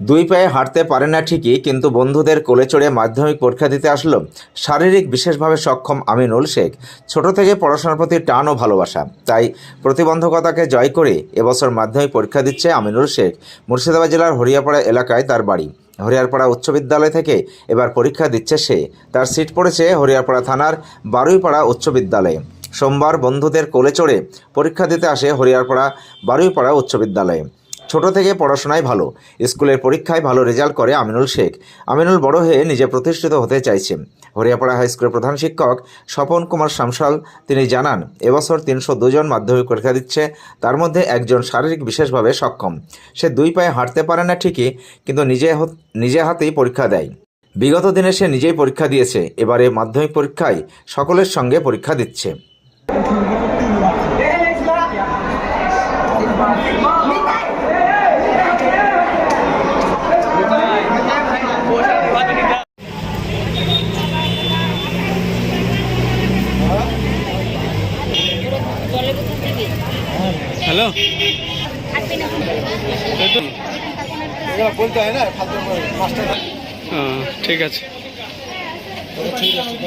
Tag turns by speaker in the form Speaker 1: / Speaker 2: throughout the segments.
Speaker 1: দুই পায়ে হাঁটতে পারে না ঠিকই, কিন্তু বন্ধুদের কোলে চড়ে মাধ্যমিক পরীক্ষা দিতে আসলো শারীরিক বিশেষভাবে সক্ষম আমিনুল শেখ। ছোট থেকে পড়াশোনার প্রতি টান ও ভালোবাসা। তাই প্রতিবন্ধকতাকে জয় করে এবছর মাধ্যমিক পরীক্ষা দিচ্ছে আমিনুল শেখ। মুর্শিদাবাদ জেলার হরিয়াপাড়া এলাকায় তার বাড়ি। হরিয়ারপাড়া উচ্চ বিদ্যালয় থেকে এবার পরীক্ষা দিচ্ছে সে। তার সিট পড়েছে হরিয়ারপাড়া থানার বারুইপাড়া উচ্চ বিদ্যালয়ে। সোমবার বন্ধুদের কোলে চড়ে পরীক্ষা দিতে আসে হরিয়ারপাড়া বারুইপাড়া উচ্চ বিদ্যালয়ে। ছোট থেকে পড়াশোনায় ভালো। স্কুলের পরীক্ষায় ভালো রেজাল্ট করে আমিনুল শেখ। আমিনুল বড় হয়ে নিজে প্রতিষ্ঠিত হতে চাইছে। হরিয়াপাড়া হাই স্কুলের প্রধান শিক্ষক স্বপন কুমার শামসাল তিনি জানান, এবছর তিনশো দুজন মাধ্যমিক পরীক্ষা দিচ্ছে, তার মধ্যে একজন শারীরিক বিশেষভাবে সক্ষম। সে দুই পায়ে হাঁটতে পারে না ঠিকই, কিন্তু নিজে নিজে হাতেই পরীক্ষা দেয়। বিগত দিনে সে নিজেই পরীক্ষা দিয়েছে, এবারে মাধ্যমিক পরীক্ষায় সকলের সঙ্গে পরীক্ষা দিচ্ছে।
Speaker 2: হ্যালো আছে। ঠিক আছে?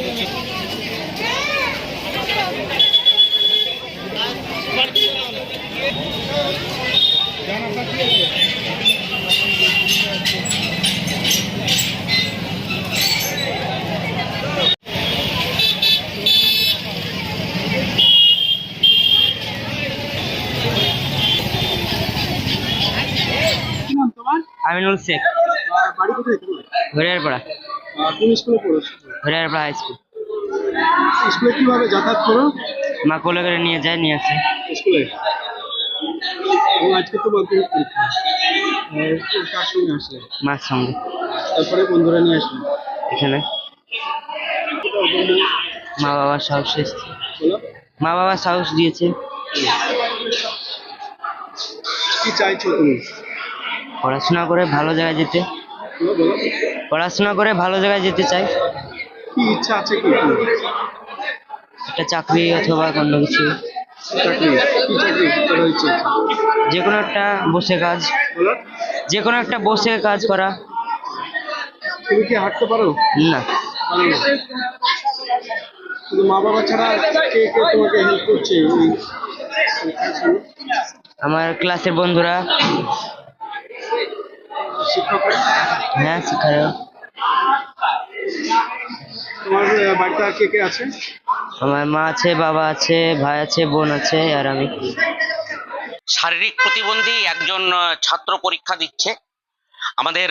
Speaker 3: আমিনুল শেখ। হরিয়ারপাড়া
Speaker 4: কোন স্কুলে
Speaker 3: হরিয়ারপাড়া হাই স্কুল
Speaker 4: স্কুলে কীভাবে যাতায়াত করো
Speaker 3: মা কোলে করে নিয়ে যায়, নিয়ে আসে।
Speaker 4: স্কুলে আজকে তো মাধ্যমিক পরীক্ষা সঙ্গে
Speaker 3: মার সঙ্গে।
Speaker 4: তারপরে বন্ধুরা নিয়ে আসলে
Speaker 3: এখানে। মা বাবার সাহস এসছে। মা বাবা সাহস দিয়েছে।
Speaker 4: কি চাইছো তুমি?
Speaker 3: পড়াশোনা করে ভালো জায়গায় যেতে। পড়াশোনা করে ভালো জায়গায় যেতে চাই।
Speaker 4: কি ইচ্ছা আছে কি?
Speaker 3: একটা চাকরি অথবা অন্য কিছু। যে কোনো একটা বসে কাজ। যে কোনো একটা বসে কাজ করা।
Speaker 4: তুমি কি হাঁটতে পারো?
Speaker 3: না।
Speaker 4: মা বাবা ছাড়া কে কে তোমাকে হেল্প করছে এই পরীক্ষার সময়?
Speaker 3: আমার ক্লাসের বন্ধুরা। হ্যাঁ
Speaker 4: তোমার বাড়িতে আর কে কে আছে?
Speaker 3: আমার মা আছে বাবা আছে ভাই আছে বোন আছে আর আমি।
Speaker 5: শারীরিক প্রতিবন্ধী একজন ছাত্র পরীক্ষা দিচ্ছে। আমাদের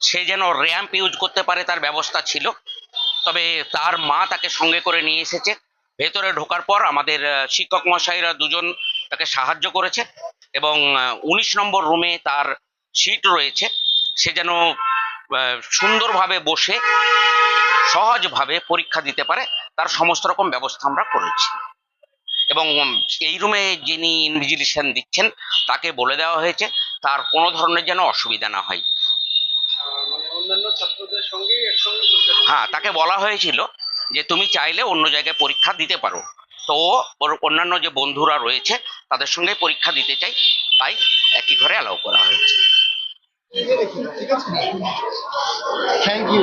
Speaker 5: সে যেন র্যাম্প ইউজ করতে পারে তার ব্যবস্থা ছিল। তবে তার মা তাকে সঙ্গে করে নিয়ে এসেছে। ভেতরে ঢোকার পর আমাদের শিক্ষক মশাইরা দুজন তাকে সাহায্য করেছে। এবং উনিশ নম্বর রুমে তার সিট রয়েছে। সে যেন সুন্দরভাবে বসে, সহজভাবে পরীক্ষা দিতে পারে, তার সমস্ত রকম ব্যবস্থা আমরা করেছি। এবং এই রুমে যিনি ইনভিজিলেশন দিচ্ছেন, তাকে বলে দেওয়া হয়েছে, তার কোনো ধরনের যেন অসুবিধা না হয়। হ্যাঁ তাকে বলা হয়েছিল যে তুমি চাইলে অন্য জায়গায় পরীক্ষা দিতে পারো। তো ওর অন্যান্য যে বন্ধুরা রয়েছে, তাদের সঙ্গে পরীক্ষা দিতে চাই, তাই একই ঘরে অ্যালাউ করা হয়েছে।
Speaker 4: Thank you